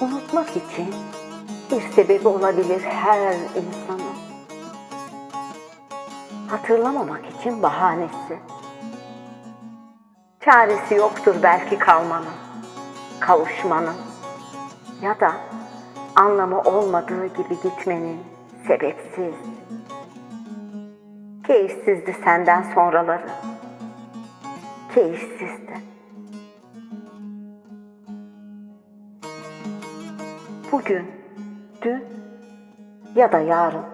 Unutmak için bir sebebi olabilir her insanın. Hatırlamamak için bahanesi. Çaresi yoktur belki kalmanın, kavuşmanın ya da anlamı olmadığı gibi gitmenin sebepsiz. Keyifsizdi senden sonraları. Keyifsizdi. Bugün, dün ya da yarın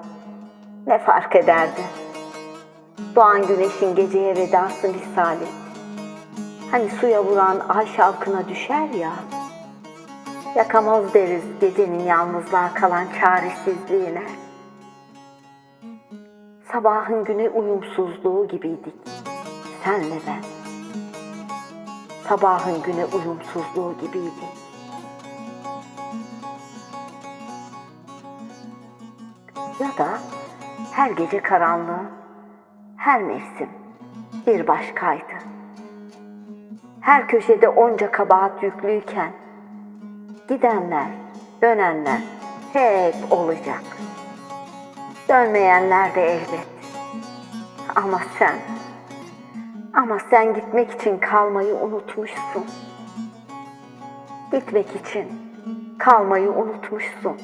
ne fark ederdi? Doğan güneşin geceye vedası misali. Hani suya vuran ay şalkına düşer ya. Yakamoz deriz gecenin yalnızlığa kalan çaresizliğine. Sabahın güne uyumsuzluğu gibiydik. Senle ben. Sabahın güne uyumsuzluğu gibiydik. Ya da her gece karanlığı, her mevsim bir başkaydı. Her köşede onca kabahat yüklüyken gidenler, dönenler hep olacak. Dönmeyenler de elbet. Ama sen, ama sen gitmek için kalmayı unutmuşsun. Gitmek için kalmayı unutmuşsun.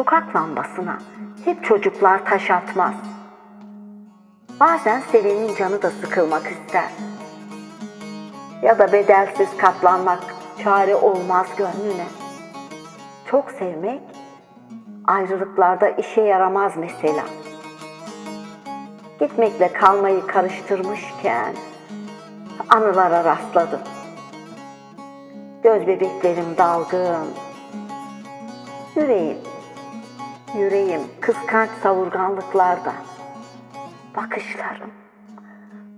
Sokak lambasına hep çocuklar taş atmaz. Bazen sevenin canı da sıkılmak ister. Ya da bedelsiz katlanmak çare olmaz gönlüne. Çok sevmek ayrılıklarda işe yaramaz mesela. Gitmekle kalmayı karıştırmışken anılara rastladım. Göz bebeklerim dalgın. Yüreğim, yüreğim kıskanç savurganlıklarda. Bakışlarım,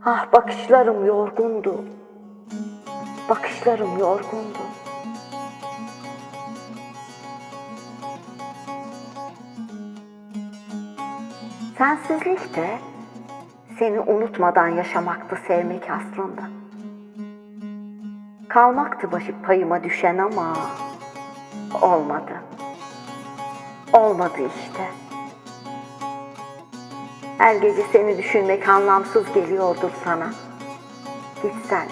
ah bakışlarım yorgundu. Bakışlarım yorgundu. Sensizlik de seni unutmadan yaşamaktı sevmek aslında. Kalmaktı başı payıma düşen ama olmadı. Olmadı işte. Her gece seni düşünmek anlamsız geliyordur sana. Gitsen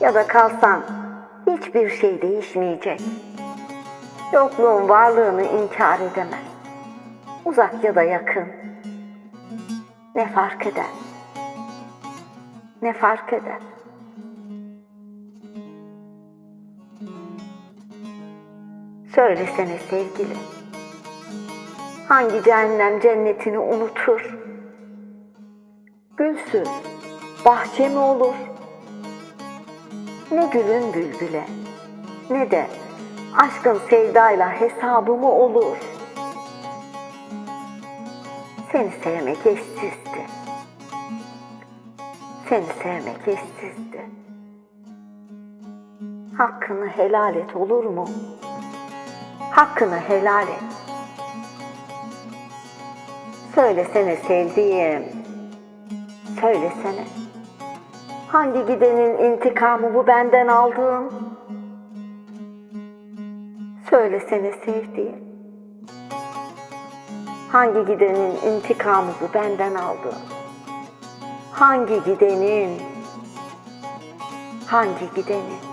ya da kalsan hiçbir şey değişmeyecek. Yokluğun varlığını inkar edemez. Uzak ya da yakın. Ne fark eder? Ne fark eder? Söylesene sevgili. Hangi cehennem cennetini unutur? Gülsüz bahçe mi olur? Ne gülün bülbüle ne de aşkın sevdayla hesabı mı olur? Seni sevmek eşsizdi. Seni sevmek eşsizdi. Hakkını helal et olur mu? Hakkını helal et. Söylesene sevdiğim. Söylesene. Hangi gidenin intikamı bu benden aldığın? Söylesene sevdiğim. Hangi gidenin intikamı bu benden aldığın? Hangi gidenin? Hangi gidenin?